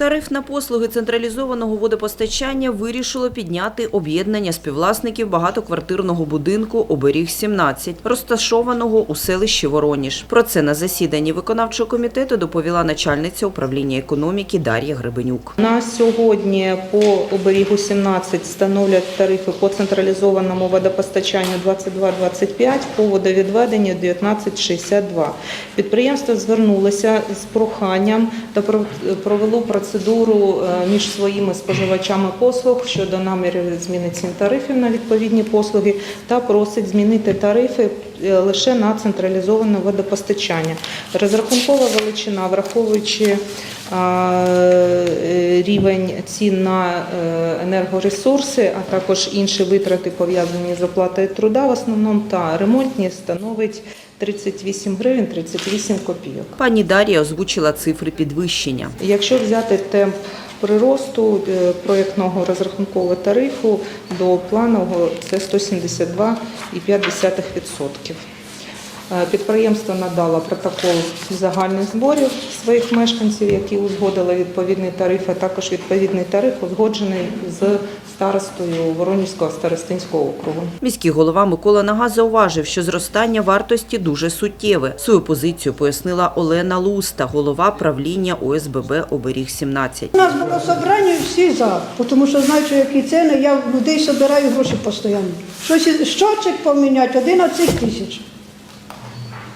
Тариф на послуги централізованого водопостачання вирішило підняти об'єднання співвласників багатоквартирного будинку Оберіг 17, розташованого у селищі Вороніж. Про це на засіданні виконавчого комітету доповіла начальниця управління економіки Дар'я Гребенюк. На сьогодні по оберігу 17 становлять тарифи по централізованому водопостачанню 22,25, по водовідведенню 19,62. Підприємство звернулося з проханням та про- провело процедуру е, між своїми споживачами послуг щодо намірів зміни цін тарифів на відповідні послуги та просить змінити тарифи е, лише на централізоване водопостачання. Розрахункова величина, враховуючи е, рівень цін на енергоресурси, а також інші витрати пов'язані з оплатою труда в основному та ремонтні становить 38 гривень 38 копійок. Пані Дар'я озвучила цифри підвищення. Якщо взяти темп приросту е, проєктного розрахункового тарифу до планового, це 172,5%. Е, Підприємство надало протокол загальних зборів своїх мешканців, які узгодили відповідний тариф, а також відповідний тариф узгоджений з старостою Воронівського старостинського округу. Міський голова Микола Нага зауважив, що зростання вартості дуже суттєве. Свою позицію пояснила Олена Луста, голова правління ОСББ Оберіг 17. У нас було собрання всі за, тому що знаючи, які ціни, я людей збираю гроші постійно. Щось щочик поміняти 11 тисяч.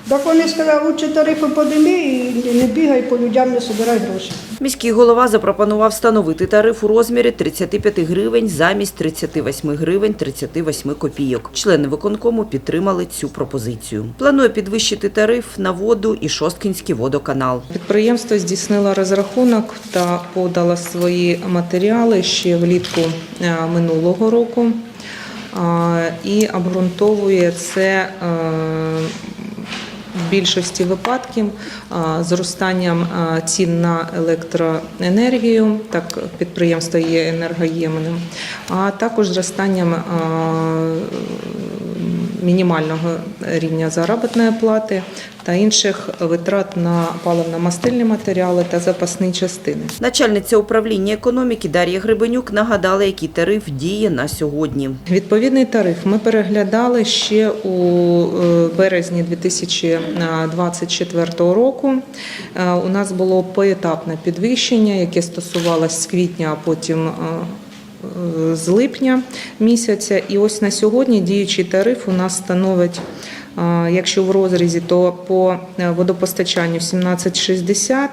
Так вони сказали, лучше тарифи подими і не бігай по людям, не збирай гроші. Міський голова запропонував встановити тариф у розмірі 35 гривень замість 38 гривень 38 копійок. Члени виконкому підтримали цю пропозицію. Планує підвищити тариф на воду і Шосткінський водоканал. Підприємство здійснило розрахунок та подало свої матеріали ще влітку е, минулого року і обґрунтовує це е, в більшості випадків зростанням цін на електроенергію, так підприємство є енергоємним, а також зростанням мінімального рівня заробітної плати та інших витрат на паливно-мастильні матеріали та запасні частини. Начальниця управління економіки Дар'я Гребенюк нагадала, який тариф діє на сьогодні. Відповідний тариф ми переглядали ще у е, березні 2024 року. Е, У нас було поетапне підвищення, яке стосувалося з квітня, а потім е, з липня місяця. І ось на сьогодні діючий тариф у нас становить. е, Якщо в розрізі, то по е, водопостачанню 17,60,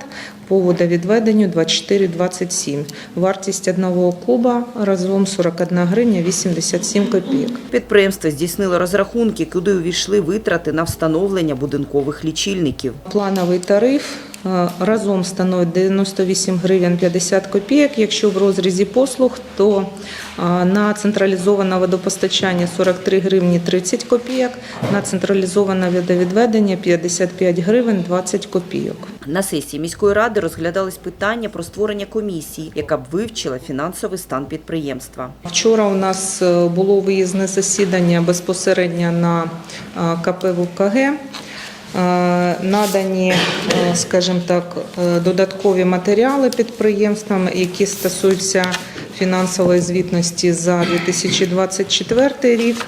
по водовідведенню 24,27. Вартість одного куба разом 41 гривня 87 копійок. Підприємство здійснило розрахунки, куди увійшли витрати на встановлення будинкових лічильників. Плановий тариф е, разом становить 98 гривень 50 копійок. Якщо в розрізі послуг, то е, на централізоване водопостачання 43 гривні 30 копійок, на централізоване водовідведення 55 гривень 20 копійок. На сесії міської ради розглядались питання про створення комісії, яка б вивчила фінансовий стан підприємства. Вчора у нас е, було виїзне засідання безпосередньо на е, КП ВКГ. Е, Надані, е, скажімо так, е, додаткові матеріали підприємствам, які стосуються фінансової звітності за 2024 рік,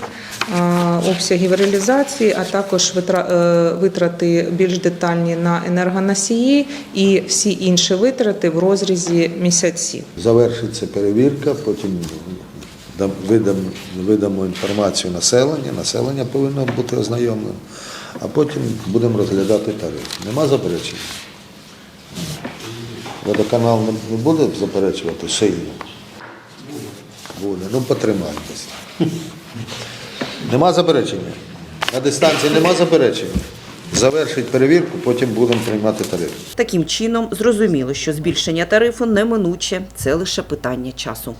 обсягів реалізації, а також витра- витрати більш детальні на енергоносії і всі інші витрати в розрізі місяців. Завершиться перевірка, потім дам- видам, видамо інформацію населення, населення повинно бути ознайомлено, а потім будемо розглядати тариф. Нема заперечень? Водоканал не- буде заперечувати сильно? Буде. Ну потримайтеся. Нема заперечення? На дистанції нема заперечень? Завершить перевірку, потім будемо приймати тариф. Таким чином, зрозуміло, що збільшення тарифу неминуче – це лише питання часу.